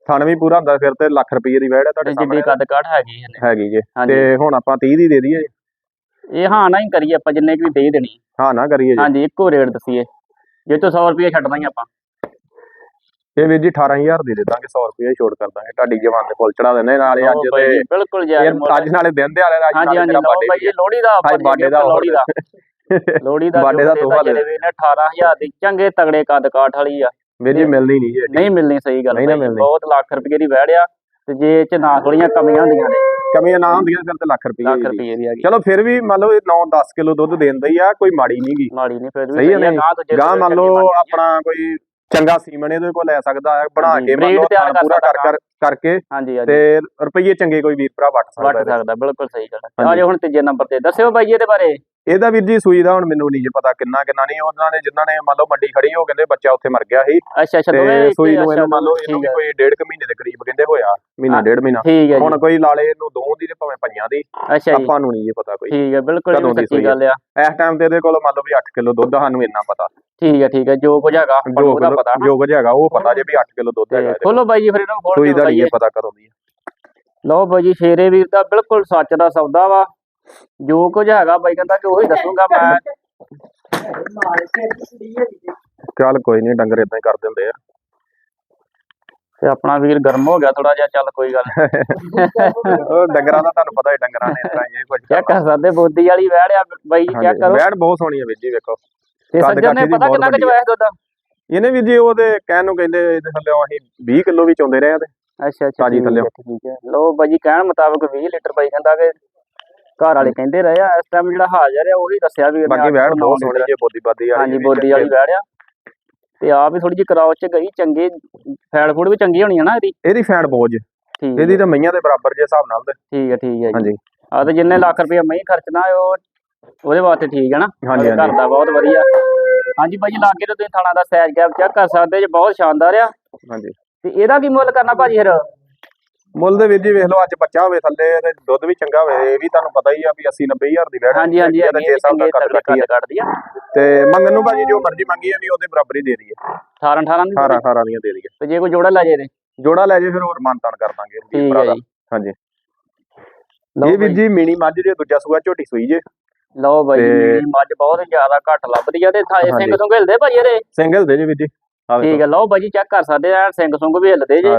ਥਣ ਵੀ ਪੂਰਾ ਹੁੰਦਾ ਫਿਰ ਤੇ ਲੱਖ ਰੁਪਏ ਦੀ ਵੈੜ ਹੈ ਤੁਹਾਡੇ ਜਿੱਡੀ ਸਾਹਮਣੇ। ਕੱਦ ਕਾਠ ਹੈਗੀ ਹੈਗੀ ਜੇ। ਤੇ ਹੁਣ ਆਪਾਂ 30 ਦੀ ਦੇ ਦਈਏ। ਇਹ ਹਾਂ ਨਾ ਹੀ ਕਰੀਏ ਆਪਾਂ ਜਿੰਨੇ ਕੁ ਵੀ ਦੇ ਦੇਣੀ। ਹਾਂ ਨਾ ਕਰੀਏ ਜੀ। ਹਾਂਜੀ ਇੱਕੋ ਰੇਟ ਦਸੀਏ। ਜੇ ਤੋਂ 100 ਰੁਪਏ ਛੱਡਣਾ ਹੀ ਆਪਾਂ। ਇਹ ਵੀਰ ਜੀ 18000 ਦੇ ਦੇ ਦਾਂਗੇ 100 ਰੁਪਏ ਛੋੜ ਕਰ ਦਾਂਗੇ। ਤੁਹਾਡੀ ਜਵਾਨ ਦੇ ਕੋਲ ਚੜਾ ਦਿੰਦੇ ਨਾਲੇ ਅੱਜ ਤੇ ਬਿਲਕੁਲ ਮੁੱਲ ਅੱਜ ਨਾਲੇ ਦਿਨ ਦੇ ਵਾਲੇ ਅੱਜ ਹਾਂਜੀ ਹਾਂਜੀ ਬਾਈ ਲੋਹੜੀ ਦਾ ਆਪਾਂ ਬਾਡੇ ਦਾ ਲੋਹੜੀ ਦਾ। ਲੋਹੜੀ ਦਾ। ਬਾਡੇ ਦਾ ਤੋਹਫਾ ਦੇ ਨੇ 18000 ਦੀ ਚੰਗੇ ਤਗੜੇ ਕੱਦ ਕਾਠ ਵਾਲੀ ਆ। ਵੀਰ ਜੀ ਮਿਲਣੀ ਨਹੀਂ ਜੀ। ਨਹੀਂ ਮਿਲਣੀ ਸਹੀ ਗੱਲ ਨਹੀਂ। ਬਹੁਤ ਲੱਖ ਰੁਪਏ ਦੀ ਵੈੜ ਆ। ਤੇ ਜੇ ਇਹ ਚ ਨਾ ਥੋੜੀਆਂ ਕਮੀਆਂ ਹੁੰਦੀਆਂ ਨੇ ਕਮੀਆਂ ਨਾ ਹੁੰਦੀਆਂ ਫਿਰ ਤੇ ਲੱਖ ਰੁਪਏ ਲੱਖ। ਰੁਪਏ ਦੀ ਆ ਗਈ ਚਲੋ ਫਿਰ ਵੀ ਮੰਨ ਲਓ 9-10 ਕਿਲੋ ਦੁੱਧ ਦੇਂਦਾ ਹੀ ਆ ਕੋਈ ਮਾੜੀ ਨਹੀਂਗੀ ਮਾੜੀ ਨਹੀਂ ਫਿਰ ਵੀ ਸਹੀ ਹੈ ਨਹੀਂ? ਗਾਂ ਮੰਨ ਲਓ। ਆਪਣਾ ਕੋਈ ਚੰਗਾ ਸੀਮਨ ਇਹਦੇ ਕੋਲ ਲੈ ਸਕਦਾ ਹੈ ਬਣਾ ਕੇ ਮੰਨ ਲਓ ਪੂਰਾ ਕਰ ਕਰ ਕਰਕੇ ਹਾਂਜੀ ਹਾਂਜੀ। ਤੇ ਰੁਪਈਏ ਚੰਗੇ ਕੋਈ ਵੀਰ ਭਰਾ ਵੱਟ ਸਕਦਾ ਵੱਟ। ਸਕਦਾ ਬਿਲਕੁਲ ਸਹੀ ਗੱਲ ਹਾਂਜੀ। ਆਜੋ ਹੁਣ ਤੀਜੇ ਨੰਬਰ ਤੇ। ਦੱਸਿਓ ਬਾਈ ਇਹਦੇ ਬਾਰੇ। ਇਹਦਾ ਵੀਰ ਜੀ ਸੂਈ ਦਾ ਹੁਣ ਮੈਨੂੰ ਨਹੀਂ ਜੇ ਪਤਾ ਕਿੰਨਾ ਕਿੰਨਾ ਨਹੀਂ ਉਹਨਾਂ ਨੇ ਜਿਨ੍ਹਾਂ ਨੇ ਮੰਨ ਲਓ ਮੰਡੀ ਖੜੀ ਹੋ ਕਹਿੰਦੇ ਬੱਚਾ ਉੱਥੇ ਮਰ ਗਿਆ ਸੀ। ਅੱਛਾ ਅੱਛਾ ਤੇ ਸੂਈ ਨੂੰ ਇਹਨੂੰ ਮੰਨ ਲਓ ਇਹਨੂੰ ਵੀ ਕੋਈ ਡੇਢ ਕੁ ਮਹੀਨੇ ਦੇ ਕਰੀਬ ਕਹਿੰਦੇ ਹੋਇਆ ਮਹੀਨਾ। ਡੇਢ ਮਹੀਨਾ। ਹੁਣ ਜੀ। ਕੋਈ ਲਾਲੇ ਇਹਨੂੰ ਦੋ ਦੀ ਤੇ ਭਾਵੇਂ ਪੰਜਾਂ ਦੀ ਜੀ। ਆਪਾਂ ਨੂੰ ਨਹੀਂ ਜੇ ਪਤਾ ਕੋਈ। ਠੀਕ ਹੈ ਬਿਲਕੁਲ ਸੱਚੀ ਗੱਲ ਆ। ਇਸ ਟਾਈਮ ਤੇ ਇਹਦੇ ਕੋਲ ਮੰਨ ਲਓ ਵੀ 8 ਕਿਲੋ ਦੁੱਧ ਸਾਨੂੰ ਇੰਨਾ ਪਤਾ। ਠੀਕ ਹੈ ਠੀਕ ਹੈ ਜੋ ਕੁਝ ਹੈਗਾ ਨੂੰ ਜੋ ਉਹਦਾ ਪਤਾ। ਨਾ ਜੋ ਕੁਝ ਹੈਗਾ ਉਹ ਪਤਾ ਜੇ ਵੀ 8 ਕਿਲੋ ਦੁੱਧ ਹੈਗਾ। ਖੋਲੋ ਬਾਈ ਜੀ ਫਿਰ ਇਹਨੂੰ ਖੋਲ ਸੂਈ ਦਾ ਇਹ ਪਤਾ ਕਰੋ ਦੀ ਲਓ ਬਾਈ ਜੀ ਸ਼ੇਰੇ ਵੀਰ ਦਾ ਬਿਲਕੁਲ ਸੱਚ ਦਾ ਸੌਦਾ ਵਾ। ਜੋ ਕੁਝ ਹੈਗਾ ਬਾਈ ਕਹਿੰਦਾ ਕਿ ਉਹੀ ਦੱਸੂਗਾ ਮੈਂ। ਚੱਲ ਕੋਈ ਨਹੀਂ ਡੰਗਰ ਇਦਾਂ ਹੀ ਕਰ ਦਿੰਦੇ ਆ। ਤੇ ਆਪਣਾ ਵੀਰ ਗਰਮ ਹੋ ਗਿਆ ਥੋੜਾ ਜਿਹਾ ਚੱਲ ਕੋਈ ਗੱਲ। ਉਹ ਡੰਗਰਾਂ ਦਾ ਤੁਹਾਨੂੰ ਪਤਾ ਹੀ ਡੰਗਰਾਂ ਨੇ ਹੀ ਇਹ ਕੁਝ ਚੈੱਕ ਕਰ ਸਕਦੇ ਬੋਦੀ ਵਾਲੀ ਵਹਿੜ ਆ ਬਾਈ ਜੀ ਚੈੱਕ ਕਰੋ। ਬੈੜ ਬਹੁਤ ਸੋਹਣੀ ਹੈ ਵੀਰ ਜੀ ਵੇਖੋ। ਤੇ ਕੱਦ ਸੱਜਣ ਨੇ ਪਤਾ ਕਿੰਨਾ ਕੁ ਆ। ਚਵਾਇਆ ਦੁੱਧ? ਇਹਨੇ ਵੀਰ ਜੀ ਉਹਦੇ ਕਹਿਣ ਨੂੰ ਕਹਿੰਦੇ ਇਹਦੇ ਥੱਲੇ ਅਸੀਂ 20 ਕਿਲੋ ਵੀ ਚੋਂਦੇ ਰਹੇ ਆ ਤੇ ਅੱਛਾ ਅੱਛਾ ਤਾਜ਼ੀ। ਹੈ, ਠੀਕ ਹੈ। ਲਓ ਬਾਈ ਜੀ ਕਹਿਣ ਮੁਤਾਬਕ 20 ਲੀਟਰ ਬਾਈ ਕਹਿੰਦਾ ਕਿ ਘਰ ਵਾਲੇ ਕਹਿੰਦੇ ਰਹੇ ਆ ਇਸ ਟਾਈਮ ਜਿਹੜਾ ਹਾਜ਼ਰ ਆ ਉਹੀ ਦੱਸਿਆ ਵੀ ਬਾਕੀ ਵੈੜ ਤੋਂ ਨੌ ਬਹੁਤ ਸੋਹਣੀ ਲੀਟਰ। ਜੇ ਬੋਦੀ ਬਾਦੀ ਵਾਲੀ ਹਾਂਜੀ ਬੋਦੀ ਵਾਲੀ ਵੈੜ ਆ। ਤੇ ਆਪ ਵੀ ਥੋੜੀ ਜਿਹੀ ਕਰਾਉ ਚ ਗਈ ਚੰਗੇ ਫੈੜ ਫੂਡ ਵੀ ਚੰਗੀ ਹੋਣੀ ਹੈ ਨਾ ਇਹਦੀ? ਇਹਦੀ ਫੈਂਡ ਬੋਝ ਠੀਕ ਇਹਦੀ ਤਾਂ ਮਈਆਂ ਦੇ ਬਰਾਬਰ ਜੇ ਹਿਸਾਬ ਨਾਲ ਤੇ। ਠੀਕ ਹੈ ਠੀਕ ਹੈ ਜੀ। ਹਾਂਜੀ। ਆ ਤੇ ਜਿੰਨੇ ਲੱਖ ਰੁਪਏ ਮੈਂ ਖਰਚਣਾ ਉਹ ਉਹਦੇ ਵਾਸਤੇ ਠੀਕ ਹੈ ਨਾ? ਹਾਂਜੀ, ਘਰ ਦਾ ਬਹੁਤ ਵਧੀਆ। ਹਾਂਜੀ ਭਾਜੀ ਲਾਗੇ ਤੋਂ ਤੁਸੀਂ ਥਾਣਾ ਦਾ ਸੈਜ ਗੈਪ ਚੈੱਕ ਕਰ ਸਕਦੇ ਜੇ ਬਹੁਤ ਸ਼ਾਨਦਾਰ ਆ। ਹਾਂਜੀ। ਤੇ ਇਹਦਾ ਕੀ ਮੁੱਲ ਕਰਨਾ ਭਾਜੀ ਫਿਰ? ਮੁੱਲ ਦੇ ਵੀਰ ਜੀ ਵੇਖ ਲਓ ਅੱਜ ਬੱਚਾ ਹੋਵੇ ਥੱਲੇ ਤੇ ਦੁੱਧ ਵੀ ਚੰਗਾ ਹੋਵੇ ਇਹ ਵੀ ਤੁਹਾਨੂੰ ਪਤਾ ਹੀ ਆ ਵੀ 80 90000 ਦੀ ਵੈੜ ਹਾਂਜੀ ਹਾਂਜੀ ਤੇ ਜੇ ਹਿਸਾਬ ਨਾਲ ਕੱਟ ਕੱਟਦੀ ਆ। ਤੇ ਮੰਗਣ ਨੂੰ ਭਾਜੀ ਜੋ ਮਰਜ਼ੀ ਮੰਗੀ ਆ ਵੀ ਉਹਦੇ ਬਰਾਬਰ ਹੀ ਦੇ ਦਈਏ। 18 18 ਦੀ 18 18 ਦੀਆਂ ਦੇ ਦਈਏ। ਤੇ ਜੇ ਕੋਈ ਜੋੜਾ ਲੈ ਜੇ ਤੇ ਜੋੜਾ ਲੈ ਜੇ ਫਿਰ ਹੋਰ ਮਾਨਤਾਨ ਕਰ ਦਾਂਗੇ ਵੀਰ ਠੀਕ ਭਰਾ ਹੈ ਦਾ ਹਾਂਜੀ। ਲਓ ਇਹ ਵੀਰ ਜੀ ਮੀਣੀ ਮੱਝ ਜੇ ਦੂਜਾ ਸੂਆ ਝੋਟੀ ਸੂਈ ਜੇ। ਲਓ ਬਾਈ ਤੇ- ਮੱਝ ਬਹੁਤ ਜ਼ਿਆਦਾ ਘੱਟ ਲੱਭਦੀ ਆ ਤੇ ਥਾਏ ਸਿੰਘ। ਸੁੰਗ ਹਿਲਦੇ ਭਾਜੀ ਇਹਦੇ? ਸਿੰਗਲ ਦੇ ਜੇ ਵੀਰ ਜੀ। ਠੀਕ ਹੈ ਲਓ ਬਾਈ ਜੀ ਚੈੱਕ ਕਰ ਸਕਦੇ ਆ ਸਿੰਘ ਸੁੰਗ ਵੀ ਹਿਲਦੇ ਜੇ।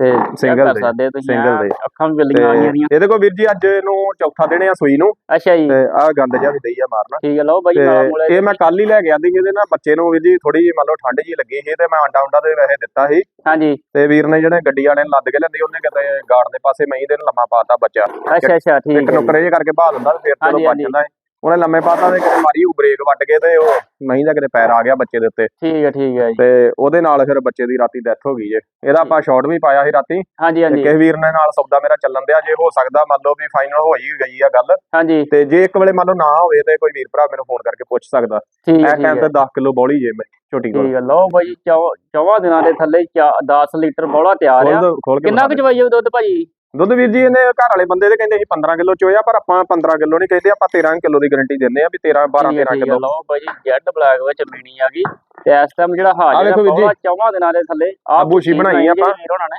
ਤੇ Single ਕਰ ਦੇ, ਸਕਦੇ ਤੁਸੀਂ single ਐਂ ਦੇ। ਅੱਖਾਂ ਵੀ ਬਿੱਲੀਆਂ ਆ ਤੇ ਗਈਆਂ ਦੀਆਂ ਇਹਦੇ ਕੋਲ ਵੀਰ ਜੀ ਅੱਜ ਇਹਨੂੰ ਚੌਥਾ ਦਿਨ ਆ ਸੂਈ ਨੂੰ। ਅੱਛਾ ਜੀ। ਤੇ ਆਹ ਗੰਦ ਜਿਹਾ ਵੀ ਦਈ ਆ ਮਾਰਨਾ। ਠੀਕ ਹੈ ਲਓ ਬਾਈ ਤੇ ਮਾਲਾ ਇਹ ਮੈਂ ਕੱਲ ਹੀ ਲੈ ਕੇ ਆਂਦੀ ਇਹਦੇ ਨਾਲ ਬੱਚੇ ਨੂੰ ਵੀਰ ਜੀ ਥੋੜੀ ਜਿਹੀ ਮੰਨ ਲਓ ਠੰਡ ਜੀ ਲੱਗੀ ਸੀ ਤੇ ਮੈਂ ਆਂਡਾ ਉਂਡਾ ਦੇ ਵੈਸੇ ਦਿੱਤਾ ਸੀ। ਹਾਂਜੀ। ਤੇ ਵੀਰ ਨੇ ਜਿਹੜੇ ਗੱਡੀ ਵਾਲੇ ਨੇ ਲੱਦ ਕੇ ਲੈਂਦੀ ਉਹਨੇ ਕਿਤੇ ਗਾਰਡ ਦੇ ਪਾਸੇ ਮੈਂ ਇਹਦੇ ਨੂੰ ਲੰਮਾ ਪਾਤਾ ਬੱਚਾ। ਅੱਛਾ ਅੱਛਾ ਠੀਕ ਹੈ। ਨੁਕਰੇ ਜੇ ਕਰਕੇ ਬਾਹ ਦਿੰਦਾ ਫਿਰ ਚਲੋ ਬਚ। ਜਾਂਦਾ ਹੈ ਉਹਨੇ ਲੰਮੇ ਪਾਤਾ ਤੇ ਕਿਤੇ ਮਾਰੀ ਉਹ ਬ੍ਰੇਕ ਵੱਟ ਕੇ ਤੇ ਉਹ ਨਹੀਂ ਦਾ ਕਿਤੇ ਪੈਰ ਆ ਗਿਆ ਬੱਚੇ ਦੇ ਉੱਤੇ। ਠੀਕ ਹੈ ਠੀਕ ਹੈ ਜੀ। ਤੇ ਉਹਦੇ ਨਾਲ ਫਿਰ ਬੱਚੇ ਦੀ ਰਾਤੀ ਡੈਥ ਹੋ ਗਈ ਜੇ। ਇਹਦਾ ਆਪਾਂ ਸ਼ਾਟ ਵੀ ਪਾਇਆ ਸੀ ਰਾਤੀ। ਹਾਂਜੀ ਹਾਂਜੀ। ਕਿਸੇ ਵੀਰ ਨੇ ਨਾਲ ਸੌਦਾ ਮੇਰਾ ਚੱਲਣ ਦਿਆ। ਜੇ ਹੋ ਸਕਦਾ ਮੰਨ ਲਓ ਵੀ ਫਾਈਨਲ ਹੋ ਹੀ ਗਈ ਆ ਗੱਲ ਹਾਂਜੀ। ਤੇ ਜੇ ਇੱਕ ਵੇਲੇ ਮੰਨ ਲਓ ਨਾ ਹੋਵੇ ਤੇ ਕੋਈ ਵੀਰ ਭਰਾ ਮੈਨੂੰ ਫੋਨ ਕਰਕੇ ਪੁੱਛ ਸਕਦਾ। ਇਸ ਟਾਈਮ ਹੈ ਤੇ 10 ਕਿਲੋ ਬੋਲੀ ਜੇ ਮੈਂ ਛੋਟੀ ਕੋਲ। ਠੀਕ ਹੈ ਲਓ ਬਾਈ ਚੌ- ਚੌਵਾਂ ਦਿਨਾਂ ਦੇ ਥੱਲੇ 10 ਲੀਟਰ ਬੋਲਾ ਤਿਆਰ ਆ। ਕਿੰਨਾ ਕੁ ਬਤਾ ਚਵਾਈ ਜਾਊ ਦੁੱਧ ਭਾਜੀ ਦੁੱਧ ਵੀਰ ਜੀ ਇਹਨੇ ਘਰ ਵਾਲੇ ਬੰਦੇ ਦੇ ਕਹਿੰਦੇ ਸੀ 15 ਕਿਲੋ ਚੋਇਆ ਪਰ ਆਪਾਂ 15 ਕਿਲੋ ਨਹੀਂ ਕਹਿੰਦੇ ਆਪਾਂ 13 ਕਿਲੋ ਦੀ ਗਾਰੰਟੀ ਦਿੰਦੇ ਆ ਵੀ 13 12 ਠੀਕ ਹੈ, 13 ਠੀਕ ਹੈ, ਕਿਲੋ। ਲਓ ਬਾਈ ਜੈਡ ਬਲੈਕ ਵਿੱਚ ਮੀਣੀ ਆ ਗਈ। ਤੇ ਇਸ ਟਾਈਮ ਜਿਹੜਾ ਹਾਜ਼ਰ ਹੈ। ਬਹੁਤ ਚੌਵਾਂ ਦਿਨਾਂ ਦੇ ਥੱਲੇ। ਆਹ ਬੂਸ਼ੀ ਬਣਾਈ ਆਪਾਂ।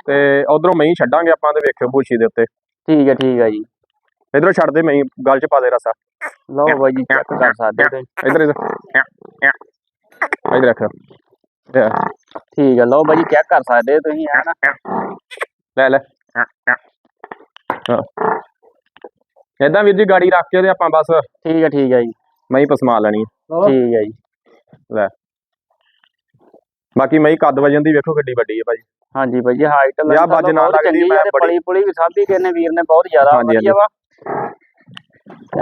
ਤੇ ਉਧਰੋਂ ਮਹੀਂ ਛੱਡਾਂਗੇ ਆਪਾਂ ਤੇ ਵੇਖਿਓ ਬੂਸ਼ੀ ਦੇ ਉੱਤੇ। ਠੀਕ ਹੈ ਠੀਕ ਹੈ ਜੀ। ਇਧਰੋਂ ਛੱਡ ਦੇ ਮਹੀਂ ਗਲ ਚ ਪਾ ਦੇ ਰਸਾ। ਲਓ ਬਾਈ ਜੀ ਚੈੱਕ ਕਰ ਸਕਦੇ ਇਧਰ ਇਧਰ। ਇਧਰ ਰੱਖ। ਲੈ, ਠੀਕ ਹੈ ਲਓ ਬਾਈ ਜੀ ਚੈੱਕ ਕਰ ਸਕਦੇ ਤੁਸੀਂ ਹੈ ਨਾ। ਲੈ ਲੈ। ਇਦਾਂ ਵੀਰ ਜੀ ਗਾੜੀ ਰੱਖ ਕੇ ਤੇ ਆਪਾਂ ਬਸ ਠੀਕ ਹੈ ਠੀਕ ਹੈ ਜੀ। ਮਹੀਂ ਪਸਮਾ ਲੈਣੀ ਹੈ। ਠੀਕ ਹੈ ਜੀ। ਬਾਕੀ ਮਹੀਂ ਕੱਦ ਵਜਨ ਦੀ ਵੇਖੋ ਗੱਡੀ ਵੱਡੀ ਹੈ ਭਾਜੀ ਹਾਂਜੀ ਬਾਈ ਜੀ ਹਾਈਟ ਵਿਆਹ ਬਾਜ ਨਾਲ ਲੱਗਦੀ, ਮੈਂ ਬੜੀ- ਪਲੀ ਪੁਲੀ ਵੀ ਸਾਂਭੀ ਕਿਨੇ ਵੀਰ ਨੇ ਬਹੁਤ ਜ਼ਿਆਦਾ ਹਾਂਜੀ, ਵਧੀਆ ਵਾ।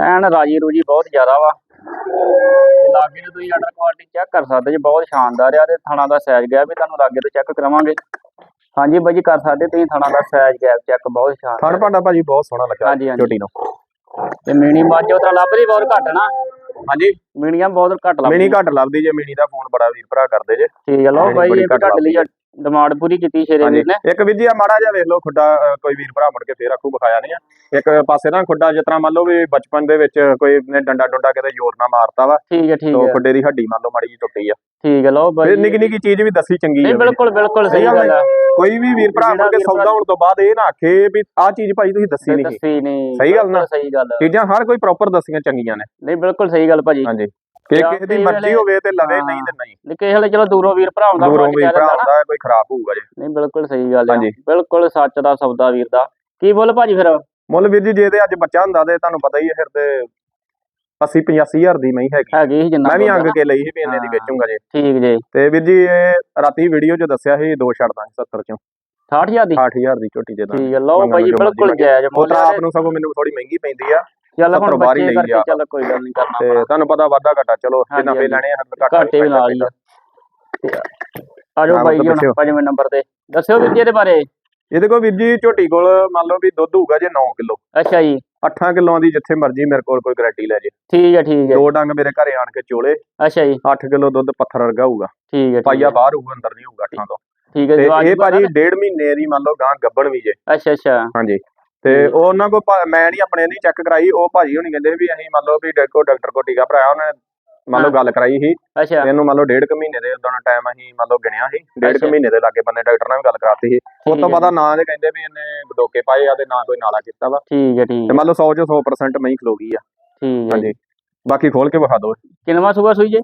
ਐਨ ਰਾਜੀ ਰੂਜੀ ਬਹੁਤ ਜ਼ਿਆਦਾ ਵਾ। ਤੇ ਲਾਗੇ ਨੂੰ ਤੁਸੀਂ ਆਰਡਰ ਕੁਆਲਿਟੀ ਚੈੱਕ ਕਰ ਸਕਦੇ ਜੀ ਬਹੁਤ ਸ਼ਾਨਦਾਰ ਆ ਤੇ ਥਣਾ ਦਾ ਸਾਈਜ਼ ਗਿਆ ਵੀ ਤੁਹਾਨੂੰ ਲਾਗੇ ਤੋਂ ਚੈੱਕ ਕਰਾਵਾਂਗੇ। ਹਾਂਜੀ ਬਾਈ ਜੀ ਕਰ ਸਕਦੇ ਤੁਸੀਂ ਥਣਾ ਦਾ ਸਾਈਜ਼ ਗੈਪ ਚੈੱਕ ਬਹੁਤ ਸ਼ਾਨਦਾਰ ਥਣ ਭਾਂਡਾ ਭਾਜੀ ਬਹੁਤ ਸੋਹਣਾ ਲੱਗਾ ਹਾਂਜੀ, ਹਾਂਜੀ। ਝੋਟੀ ਨੂੰ। ਤੇ ਮੀਣੀ ਮੱਝ ਉਤਰਾ ਲੱਭਦੀ ਬਹੁਤ ਘੱਟ ਨਾ? ਹਾਂਜੀ। ਮੀਣੀਆਂ ਬਹੁਤ ਘੱਟ ਮਿਨੀ ਲੱਭਦੀ ਘੱਟ ਲੱਭਦੀ ਜੇ ਮਿਨੀ ਦਾ ਫੋਨ ਬੜਾ ਵੀਰ ਭਰਾ ਕਰਦੇ ਜੇ। ਠੀਕ ਹੈ ਲਓ ਮੀਣੀ ਬਾਈ ਬੜੀ ਇਹ ਵੀ ਘੱਟ ਤੁਹਾਡੇ ਲਈ ਡਿਮਾਂਡ ਪੂਰੀ ਕੀਤੀ ਸ਼ੇਰੇ ਹਾਂਜੀ। ਵੀਰ ਨੇ। ਇੱਕ ਵੀਰ ਜੀ ਆ ਮਾੜਾ ਜਿਹਾ ਵੇਖ ਲਓ ਖੁੱਡਾ ਕੋਈ ਵੀਰ ਭਰਾ ਮੁੜ ਕੇ ਫੇਰ ਆਖੂ ਵਿਖਾਇਆ ਨਹੀਂ ਆ। ਇੱਕ ਪਾਸੇ ਨਾ ਖੁੱਡਾ ਜਿਸ ਤਰ੍ਹਾਂ ਮੰਨ ਲਓ ਵੀ ਬਚਪਨ ਦੇ ਵਿੱਚ ਕੋਈ ਨੇ ਡੰਡਾ ਡੁੰਡਾ ਕਿਤੇ ਜ਼ੋਰ ਨਾਲ ਮਾਰਤਾ ਵਾ ਠੀਕ ਹੈ ਠੀਕ ਤੋ ਖੁੱਡੇ ਦੀ ਹੱਡੀ ਮੰਨ ਲਓ ਮਾੜੀ ਜਿਹੀ ਟੁੱਟੀ ਆ। ਠੀਕ ਹੈ ਲਓ ਬਾਈ। ਫਿਰ ਨਿੱਕੀ ਨਿੱਕੀ ਚੀਜ਼ ਵੀ ਦੱਸੀ ਚੰਗੀ ਨਹੀਂ ਆ ਬਿਲਕੁਲ ਬਿਲਕੁਲ ਸਹੀ ਸਹੀ ਗੱਲ ਗੱਲ ਆ। ਕੋਈ ਵੀ ਵੀਰ ਭਰਾ ਮੁੜ ਕੇ ਸੌਦਾ ਹੋਣ ਤੋਂ ਬਾਅਦ ਇਹ ਨਾ ਆਖੇ ਵੀ ਆਹ ਚੀਜ਼ ਭਾਈ ਤੁਸੀਂ ਦੱਸੀ ਨਹੀਂ ਦੱਸੀ ਨਹੀਂ। ਸਹੀ ਗੱਲ ਨਾ? ਸਹੀ ਗੱਲ। ਚੀਜ਼ਾਂ ਹਰ ਕੋਈ ਪ੍ਰੋਪਰ ਦੱਸੀਆਂ ਚੰਗੀਆਂ ਨੇ। ਨਹੀਂ ਬਿਲਕੁਲ ਸਹੀ ਗੱਲ ਭਾਜੀ। ਹਾਂਜੀ। ਕਿ ਕਿਸੇ ਦੀ ਮਰਜ਼ੀ ਹੋਵੇ ਤੇ ਲਵੇ ਹਾਂ। ਨਹੀਂ ਤੇ ਨਹੀਂ। ਨਹੀਂ ਕਿਸੇ ਵੇਲੇ ਚਲੋ ਦੂਰੋਂ ਵੀਰ ਭਰਾ ਆਉਂਦਾ ਦੂਰੋਂ ਵੀਰ ਭਰਾ। ਆਉਂਦਾ ਕੋਈ ਖਰਾਬ ਹੋਊਗਾ ਜੇ। ਨਹੀਂ ਬਿਲਕੁਲ ਸਹੀ ਗੱਲ ਆ। ਹਾਂਜੀ। ਬਿਲਕੁਲ ਸੱਚ ਦਾ ਸੌਦਾ ਵੀਰ ਦਾ। ਕੀ ਬੋਲ ਭਾਜੀ ਫਿਰ? ਮੁੱਲ ਵੀਰ ਜੀ ਜੇ ਤੇ ਅੱਜ ਬੱਚਾ ਹੁੰਦਾ ਤੇ ਤੁਹਾਨੂੰ ਪਤਾ ਹੀ ਹੈ ਫਿਰ ਤੇ 80 85 ਹਜ਼ਾਰ ਦੀ ਮਹੀਂ ਹੈਗੀ। ਹੈਗੀ ਸੀ ਜਿੰਨਾ ਮੈਂ ਵੀ ਅੰਗ। ਕੇ ਲਈ ਸੀ ਵੀ ਇੰਨੇ ਦੀ। ਵੇਚੂੰਗਾ ਜੇ। ਠੀਕ ਜੇ। ਤੇ ਵੀਰ ਜੀ ਇਹ ਰਾਤੀ ਵੀਡੀਓ 'ਚ ਦੱਸਿਆ ਸੀ ਦੋ ਛੱਡਦਾ 70 ਚੋਂ। 60000 ਦੀ? 60000 ਦੀ ਝੋਟੀ ਦੇ ਦਾਂ ਠੀਕ ਹੈ ਲਓ ਮਰਜ਼ੀ ਬਿਲਕੁਲ। ਜਾਇਜ਼ ਮੁੱਲ ਆ। ਆਪ ਨੂੰ ਸਗੋਂ ਮੈਨੂੰ ਥੋੜੀ ਮਹਿੰਗੀ ਪੈਂਦੀ ਆ। ਚੱਲ ਹੁਣ 70 ਬਾਹਰ ਹੀ ਬੱਚੇ ਕਰਕੇ। ਚੱਲ ਕੋਈ ਗੱਲ ਨਹੀਂ ਕਰਨਾ ਤੇ ਤੁਹਾਨੂੰ ਪਤਾ ਵਾਧਾ ਘਾਟਾ ਚਲੋ ਜਿੰਨਾ ਪੇ। ਲੈਣੇ ਆ ਘਾਟਾ ਘਾਟੇ ਵੀ ਨਾਲ ਹੀ। ਆ ਆ ਜਾਓ ਨਾਲ ਬਾਈ ਜੀ। ਹੁਣ ਪੰਜਵੇਂ ਨੰਬਰ ਤੇ। ਦੱਸਿਓ ਵੀਰ ਜੀ ਇਹਦੇ ਬਾਰੇ। ਇਹਦੇ ਕੋਲ ਵੀਰ ਜੀ ਝੋਟੀ ਕੋਲ ਮੰਨ ਲਓ ਵੀ ਦੁੱਧ ਹੋਊਗਾ ਜੇ 9 ਕਿਲੋ। ਅੱਛਾ ਜੀ। 8 ਕਿਲੋਆਂ ਦੀ ਜਿੱਥੇ ਮਰਜ਼ੀ ਮੇਰੇ ਕੋਲ ਕੋਈ ਗਾਰੰਟੀ ਲੈ ਜੇ। ਠੀਕ ਹੈ ਠੀਕ ਹੈ। ਦੋ ਡੰਗ ਮੇਰੇ ਘਰੇ ਆਣ ਕੇ ਚੋਲੇ ਅੱਛਾ ਜੀ। 8 ਕਿਲੋ ਦੁੱਧ ਪੱਥਰ ਵਰਗਾ ਹੋਊਗਾ। ਠੀਕ ਹੈ ਪਾਈਆ ਬਾਹਰ ਹੋਊਗਾ ਅੰਦਰ ਨਹੀਂ ਹੋਊਗਾ ਅੱਠਾਂ ਤੋਂ। ਠੀਕ ਹੈ ਜਵਾਬ ਇਹ ਭਾਜੀ ਡੇਢ ਮਹੀਨੇ ਦੀ ਮੰਨ ਲਓ ਗਾਂ ਗੱਬਣ ਵੀ ਜੇ। ਅੱਛਾ ਅੱਛਾ। ਹਾਂਜੀ। ਤੇ ਉਹ ਉਹਨਾਂ ਕੋ ਮੈਂ ਨਹੀਂ ਆਪਣੇ ਨਹੀਂ ਚੈੱਕ ਕਰਾਈ ਉਹ ਭਾਜੀ ਹੋਣੀ ਕਹਿੰਦੇ ਵੀ ਅਸੀਂ ਮੰਨ ਲਓ ਵੀ ਡਾਕਟਰ ਕੋ ਟੀਕਾ ਭਰਾਇਆ ਉਹਨੇ ਮੰਨ ਲਓ। ਗੱਲ ਕਰਾਈ ਸੀ ਅੱਛਾ। ਇਹਨੂੰ ਮੰਨ ਲਓ ਡੇਢ ਕੁ ਮਹੀਨੇ ਦੇ ਉਦੋਂ ਟਾਈਮ ਅਸੀਂ ਮੰਨ ਲਓ ਗਿਣਿਆ ਸੀ ਡੇਢ ਕੁ। ਮਹੀਨੇ ਦੇ ਲਾਗੇ ਬੰਨੇ ਡਾਕਟਰ ਨਾਲ ਵੀ ਗੱਲ ਕਰਾਤੀ ਸੀ। ਉਸ ਤੋਂ ਬਾਅਦ ਨਾਂ ਦੇ ਕਹਿੰਦੇ ਵੀ ਇਹਨੇ ਗਡੋਕੇ ਪਾਏ ਆ ਤੇ ਨਾ ਕੋਈ ਨਾਲਾ ਕੀਤਾ ਵਾ। ਠੀਕ ਹੈ ਠੀਕ ਤੇ ਮੰਨ ਲਓ 100 ਚੋਂ 100% ਮਹੀਂ ਖਲੋ ਗਈ ਆ। ਠੀਕ ਹੈ ਹਾਂਜੀ। ਬਾਕੀ ਖੋਲ ਕੇ ਵਿਖਾ ਦਿਓ। ਕਿੰਨਵਾ ਸੂਆ ਸੂਈ ਜੇ?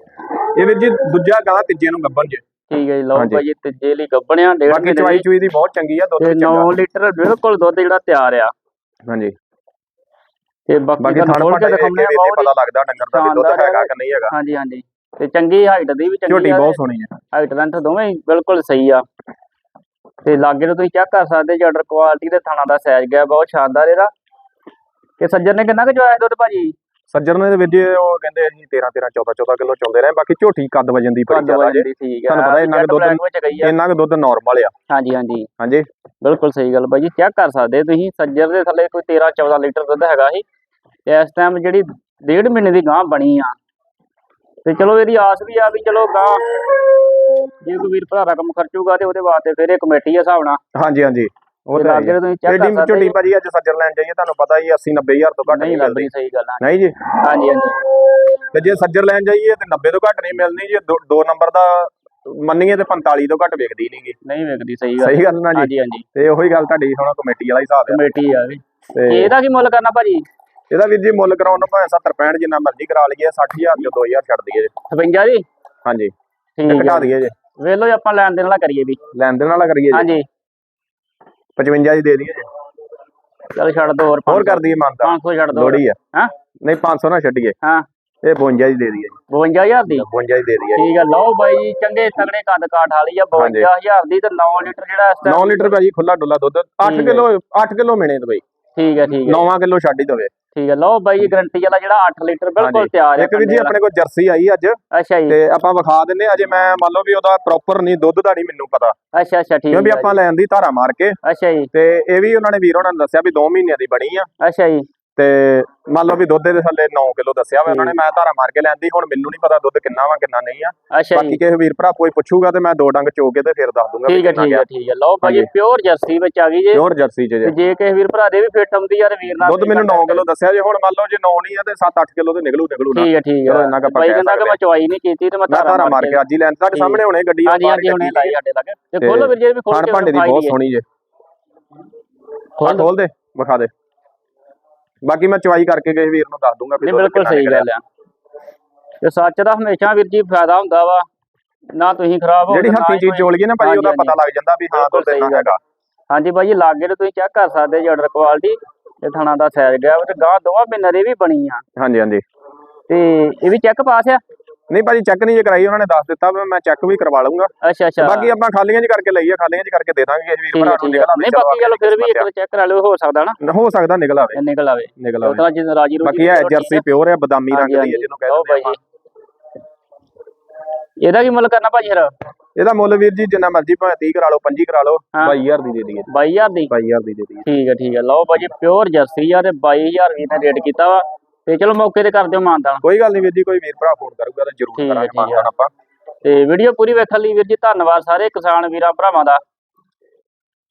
ਇਹ ਵੀਰ ਜੀ ਦੂਜਾ ਗਾਂ ਤੀਜੇ ਨੂੰ ਗੱਬਣ ਜੇ। ਠੀਕ ਹੈ ਜੀ ਲਓ। ਭਾਜੀ ਤੀਜੇ ਲਈ ਗੱਬਣਿਆ ਡੇਢ ਬਾਕੀ ਚਵਾਈ ਦੀ ਚੂਈ ਦੀ ਬਹੁਤ ਚੰਗੀ ਆ ਦੁੱਧ ਤੇ ਚੰਗਾ। 9 ਲੀਟਰ ਬਿਲਕੁਲ ਦੁੱਧ ਜਿਹੜਾ ਤਿਆਰ ਆ। ਹਾਂਜੀ। ਤੇ ਬਾਕੀ ਬਾਕੀ ਤੁਹਾਨੂੰ ਥਣ ਖੋਲ ਭਾਂਡਾ ਕੇ ਦੇਖ ਦਿਖਾਉਂਦੇ ਕੇ ਆ ਵੀ ਬਹੁਤ ਪਤਾ ਲੱਗਦਾ ਡੰਗਰ ਦਾ ਵੀ ਦੁੱਧ ਸ਼ਾਨਦਾਰ ਹੈਗਾ। ਕਿ ਨਹੀਂ ਹੈਗਾ। ਹਾਂਜੀ ਹਾਂਜੀ। ਤੇ ਚੰਗੀ ਹਾਈਟ ਦੀ ਵੀ ਚੰਗੀ ਝੋਟੀ ਆ ਬਹੁਤ ਸੋਹਣੀ ਹੈ ਹਾਈਟ ਲੈਂਥ ਦੋਵੇਂ ਹੀ ਬਿਲਕੁਲ ਸਹੀ ਆ। ਤੇ ਲਾਗੇ ਨੂੰ ਤੁਸੀਂ ਚੈੱਕ ਕਰ ਸਕਦੇ ਜੀ ਆਰਡਰ ਕੁਆਲਿਟੀ ਦੇ ਥਾਣਾ ਦਾ ਸਾਈਜ਼ ਗਿਆ ਬਹੁਤ ਸ਼ਾਨਦਾਰ ਇਹਦਾ। ਕਿ ਸੱਜਣ ਨੇ ਕਿੰਨਾ ਕੁ ਜਵਾਇਆ ਦੁੱਧ ਭਾਜੀ? ਸੱਜਰ ਨੇ ਦੇ ਵਿੱਚ ਉਹ ਕਹਿੰਦੇ ਅਸੀਂ 13 13 14 14 ਕਿਲੋ ਚੋਂਦੇ ਰਹੇ। ਬਾਕੀ ਝੋਟੀ ਕੱਦ ਵਜਨ ਦੀ ਬੜੀ ਜ਼ਿਆਦਾ ਜੇ। ਵਜਨ ਦੀ ਠੀਕ ਆ। ਤੁਹਾਨੂੰ ਪਤਾ ਇੰਨਾ ਕੁ ਦੁੱਧ- ਇੰਨਾ ਕੁ ਦੁੱਧ ਨਾਰਮਲ ਆ। ਹਾਂਜੀ ਹਾਂਜੀ। ਹਾਂਜੀ। ਬਿਲਕੁਲ ਸਹੀ ਗੱਲ ਬਾਈ ਜੀ। ਚੈੱਕ ਕਰ ਸਕਦੇ ਤੁਸੀਂ। ਸੱਜਰ ਦੇ ਥੱਲੇ ਕੋਈ 13 14 ਲੀਟਰ ਦੁੱਧ ਹੈਗਾ ਸੀ। ਤੇ ਇਸ ਟਾਈਮ ਜਿਹੜੀ ਡੇਢ ਮਹੀਨੇ ਦੀ ਗਾਂ ਬਣੀ ਆ। ਤੇ ਚਲੋ ਇਹਦੀ ਆਸ ਵੀ ਆ ਵੀ ਚਲੋ ਗਾਂ ਜੇ ਕੋਈ ਵੀਰ ਭਰਾ ਰਕਮ ਖਰਚੂਗਾ ਤੇ ਉਹਦੇ ਵਾਸਤੇ ਫਿਰ ਇਹ ਕਮੇਟੀ ਆ ਹਿਸਾਬ ਨਾਲ। ਹਾਂਜੀ ਹਾਂਜੀ। ਉਹ ਤੇ ਹੈ ਹੀ ਆ। ਤੁਸੀਂ ਚੈੱਕ ਕਰ ਸਕਦੇ ਝੋਟੀ ਭਾਜੀ ਅੱਜ ਸੱਜਰ ਲੈਣ ਜਾਈਏ ਤੁਹਾਨੂੰ ਪਤਾ ਹੀ 80 90 ਹਜ਼ਾਰ ਤੋਂ ਘੱਟ ਨਹੀਂ ਮਿਲਦੀ। ਸਹੀ ਗੱਲ ਆ। ਨਹੀਂ ਜੀ? ਹਾਂਜੀ ਹਾਂਜੀ। ਤੇ ਜੇ ਸੱਜਰ ਲੈਣ ਜਾਈਏ ਤੇ 90 ਤੋਂ ਘੱਟ ਨਹੀਂ ਮਿਲਣੀ ਜੇ ਦੋ- ਦੋ ਨੰਬਰ ਦਾ ਮੰਨੀਏ ਤੇ 45 ਤੋਂ ਘੱਟ ਵਿਕਦੀ ਨਹੀਂਗੀ ਨਹੀਂ ਵੇਖਦੀ ਸਹੀ ਗੱਲ ਸਹੀ ਗੱਲ ਨਾ ਜੀ? ਹਾਂਜੀ ਹਾਂਜੀ। ਤੇ ਉਹੀ ਗੱਲ ਤੁਹਾਡੀ ਹੁਣ ਕਮੇਟੀ ਵਾਲਾ ਹਿਸਾਬ ਆ। ਕਮੇਟੀ ਆ ਵੀ। ਤੇ ਇਹਦਾ ਕੀ ਮੁੱਲ ਕਰਨਾ ਭਾਜੀ? ਇਹਦਾ ਵੀਰ ਜੀ ਮੁੱਲ ਕਰਾਉਣ ਨੂੰ ਭਾਵੇਂ 70 65 ਜਿੰਨਾ ਮਰਜ਼ੀ ਕਰਾ ਲਈਏ 60000 ਜੋ 2000 ਛੱਡ ਦਈਏ ਜੀ। 56 ਜੀ? ਹਾਂਜੀ। ਠੀਕ ਘਟਾ ਹੈ ਦਈਏ ਜੀ। ਜੀ ਆਪਾਂ ਲੈਣ ਦੇਣ ਵਾਲਾ ਕਰੀਏ ਵੀ। ਲੈਣ ਦੇਣ ਵਾਲਾ ਕਰੀਏ ਜੀ। ਹਾਂਜੀ। 55 ਦੀ ਦੇ ਦਈਏ। ਜੀ ਚਲ ਛੱਡ ਦੋ ਹੋਰ ਹੋਰ ਕਰ ਦਈਏ ਮਾਨਤਾ 500 ਛੱਡ ਦੋ। ਲੋੜੀ ਆ। ਹਾਂ? ਨਹੀਂ 500 ਨਾ ਛੱਡੀਏ। ਹਾਂ। ਇਹ 52 ਦੀ ਦੇ ਦਈਏ ਜੀ। 52000 ਦੀ? 52 ਦੀ ਦੇ ਦਈਏ ਠੀਕ ਆ ਲਓ ਬਾਈ ਜੀ, ਚੰਗੇ ਤਗੜੇ ਕੱਦ ਕਾਠ ਵਾਲੀ ਆ ਹਾਂਜੀ। 52000 ਦੀ ਤੇ 9 ਲੀਟਰ ਜਿਹੜਾ ਇਸ 9 ਟਾਈਮ ਲੀਟਰ ਭਾਜੀ ਖੁੱਲਾ ਡੁੱਲਾ ਦੁੱਧ। 8 ਠੀਕ ਹੈ। ਕਿਲੋ 8 ਕਿਲੋ ਮਿਣੇ ਤੇ ਬਈ। ਠੀਕ ਹੈ ਠੀਕ ਹੈ। 9 ਕਿਲੋ ਛੱਡ ਹੀ ਦਵੇ। ਠੀਕ ਹੈ ਲਓ ਬਾਈ ਗਰੰਟੀ ਵਾਲਾ ਜਿਹੜਾ 8 ਲੀਟਰ ਬਿਲਕੁਲ। ਤਿਆਰ ਹੈ ਇੱਕ ਵੀ ਜੀ ਆਪਣੇ ਕੋਲ ਜਰਸੀ ਆਈ ਅੱਜ। ਅੱਛਾ ਜੀ। ਤੇ ਆਪਾਂ ਵਿਖਾ ਦਿੰਨੇ ਅਜੇ ਮੈਂ ਮੰਨ ਲਓ ਵੀ ਉਹਦਾ ਪ੍ਰੋਪਰ ਨਹੀਂ ਦੁੱਧ ਦਾ ਨਹੀਂ ਮੈਨੂੰ ਪਤਾ। ਅੱਛਾ ਅੱਛਾ ਠੀਕ ਕਿਉਂਕਿ ਆਪਾਂ ਲੈਣ ਦੀ ਧਾਰਾ ਮਾਰ ਕੇ। ਅੱਛਾ ਜੀ। ਤੇ ਇਹ ਵੀ ਉਹਨਾਂ ਨੇ ਵੀਰ ਉਹਨਾਂ ਨੇ ਦੱਸਿਆ ਵੀ 2 ਮਹੀਨਿਆਂ ਦੀ ਬਣੀ ਆ। ਅੱਛਾ ਜੀ। ਤੇ ਮੰਨ ਲਓ ਵੀ ਦੁੱਧ ਦੇ ਥੱਲੇ 9 ਕਿਲੋ ਦੱਸਿਆ ਵਾ ਉਹਨਾਂ ਨੇ ਮੈਂ ਧਾਰਾ ਮਾਰ ਕੇ ਲੈਂਦੀ ਹੁਣ ਮੈਨੂੰ ਨਹੀਂ ਪਤਾ ਦੁੱਧ ਕਿੰਨਾ ਵਾ ਕਿੰਨਾ ਨਹੀਂ ਆ। ਅੱਛਾ ਬਾਕੀ ਕਿਸੇ ਵੀਰ ਭਰਾ ਕੋਈ ਪੁੱਛੂਗਾ ਤੇ ਮੈਂ ਦੋ ਡੰਗ ਚੋ ਕੇ ਤੇ ਫਿਰ ਦੱਸ ਦੂੰਗਾ ਠੀਕ ਹੈ ਠੀਕ ਹੈ ਠੀਕ ਹੈ ਲਓ ਭਾਜੀ। ਪਿਓਰ ਜਰਸੀ ਵਿੱਚ ਆ ਗਈ ਜੇ। ਪਿਓਰ ਜਰਸੀ ਚ ਜੇ। ਜੇ ਕਿਸੇ ਵੀਰ ਭਰਾ ਦੇ ਵੀ ਫਿੱਟ ਆਉਂਦੀ ਯਾਰ ਵੀਰ ਨਾਲ ਦੁੱਧ ਮੈਨੂੰ 9 ਕਿਲੋ ਦੱਸਿਆ ਜੇ ਹੁਣ ਮੰਨ ਲਓ ਜੇ 9 ਨਹੀਂ ਆ ਤੇ 7-8 ਕਿਲੋ ਤੇ ਨਿਕਲੂ ਨਿਕਲੂ ਨਾ। ਠੀਕ ਹੈ ਠੀਕ ਹੈ ਇੰਨਾ ਕੁ ਕਹਿ ਕਹਿੰਦਾ ਕਿ ਮੈਂ ਚਵਾਈ ਨਹੀਂ ਕੀਤੀ ਤੇ ਮੈਂ ਧਾਰਾ ਮਾਰ ਕੇ ਅੱਜ ਹੀ ਲੈਣ ਤੁਹਾਡੇ। ਸਾਹਮਣੇ ਹੁਣੇ ਗੱਡੀ ਹਾਂਜੀ ਹਾਂਜੀ ਹੁਣੇ ਲਾਈ ਸਾਡੇ ਲੱਗੇ ਤੇ ਖੋਲੋ ਵੀਰ ਜੀ ਵੀ ਖੋਲ ਕੇ ਭਾਂਡੇ ਦੀ ਬਹੁਤ। ਸੋਹਣੀ ਜੇ। ਖੋਲ ਦੇ ਵਿਖਾ ਦੇ। ਬਾਕੀ ਮੈਂ ਚਵਾਈ ਕਰਕੇ ਕਿਸੇ ਵੀਰ ਨੂੰ ਦੱਸ ਦੂੰਗਾ ਨਹੀਂ ਬਿਲਕੁਲ ਸਹੀ। ਗੱਲ ਆ ਤੇ ਸੱਚ ਦਾ ਹਮੇਸ਼ਾ ਵੀਰ ਜੀ ਫਾਇਦਾ ਹੁੰਦਾ ਵਾ ਨਾ ਤੁਸੀਂ ਖਰਾਬ ਹੋ ਜਿਹੜੀ ਹੱਥੀ ਚੀਜ਼ ਚੋਲ ਗਈ ਨਾ ਹਾਂਜੀ, ਉਹਦਾ। ਪਤਾ ਲੱਗ ਜਾਂਦਾ ਵੀ ਹਾਂ ਦੁੱਧ ਇੰਨਾ। ਹੈਗਾ ਹਾਂਜੀ ਬਾਈ ਲਾਗੇ ਤੇ ਤੁਸੀਂ ਚੈੱਕ ਕਰ ਸਕਦੇ ਜੀ ਆਰਡਰ ਕੁਆਲਿਟੀ ਤੇ ਥਣਾ ਦਾ ਸਾਈਜ਼ ਗਿਆ ਤੇ ਗਾਂ ਦੋਵਾਂ ਬਿਨਰੇ ਵੀ ਬਣੀ ਆ ਹਾਂਜੀ ਹਾਂਜੀ ਤੇ ਇਹ ਵੀ ਚੈੱਕ ਪਾਸ ਆ ਨਹੀਂ ਭਾਜੀ ਚੈੱਕ ਨਹੀਂ ਜੇ ਕਰਾਈ ਉਹਨਾਂ ਨੇ ਦੱਸ ਦਿੱਤਾ ਮੈਂ ਚੈੱਕ ਵੀ ਕਰਵਾ ਲੂੰਗਾ ਅੱਛਾ ਅੱਛਾ। ਬਾਕੀ ਆਪਾਂ ਖਾਲੀਆਂ ਚ ਕਰਕੇ ਲਈਏ ਖਾਲੀਆਂ ਚ ਕਰਕੇ ਦੇ ਦਾਂਗੇ ਕਿਸੇ ਵੀਰ ਭਰਾ ਨੂੰ ਨਹੀਂ ਬਾਕੀ ਚਲੋ ਫਿਰ ਵੀ ਇੱਕ ਵਾਰ ਚੈੱਕ ਕਰਾ ਲਿਓ ਹੋ ਸਕਦਾ ਨਾ? ਹੋ ਸਕਦਾ ਨਿਕਲ ਆਵੇ। ਨਿਕਲ ਆਵੇ। ਨਿਕਲ ਆਵੇ। ਤਾਂ ਜਿੰਨ ਰਾਜੀ ਰੋਜੀ ਬਾਕੀ ਇਹ ਜਰਸੀ ਪਿਓਰ ਹੈ ਬਦਾਮੀ ਰੰਗ ਦੀ ਹੈ ਜਿਹਨੂੰ ਕਹਿੰਦੇ ਜੀ। ਇਹਦਾ ਕੀ ਮੁੱਲ ਕਰਨਾ ਭਾਜੀ ਫਿਰ? ਇਹਦਾ ਮੁੱਲ ਵੀਰ ਜੀ ਜਿੰਨਾ ਮਰਜ਼ੀ ਭਾਵੇਂ 30 ਕਰਾ ਲਓ 25 ਕਰਾ ਲਓ ਹਾਂ। 22000 ਦੀ ਦੇ ਦਈਏ। 22000 ਦੀ? 22000 ਦੀ ਦੇ ਦਈਏ। ਠੀਕ ਹੈ ਠੀਕ ਹੈ। ਲਓ ਭਾਜੀ ਪਿਓਰ ਜਰਸੀ ਆ ਤੇ 22000 ਵੀ ਨੇ ਰੇਟ ਕੀਤਾ ਵਾ। ਤੇ ਚਲੋ ਮੌਕੇ ਤੇ ਕਰ ਦਿਓ ਮਾਨਤਾਨ ਕੋਈ ਗੱਲ ਨਹੀਂ ਵੀਰ ਜੀ ਕੋਈ ਵੀਰ ਭਰਾ ਫੋਨ ਕਰੂਗਾ ਤਾਂ ਜ਼ਰੂਰ ਠੀਕ ਹੈ, ਕਰਾਂਗੇ ਠੀਕ ਹੈ। ਆਪਾਂ। ਤੇ ਵੀਡੀਓ ਪੂਰੀ ਵੇਖਣ ਲਈ ਵੀਰ ਜੀ ਧੰਨਵਾਦ ਸਾਰੇ ਕਿਸਾਨ ਵੀਰਾਂ ਭਰਾਵਾਂ ਦਾ।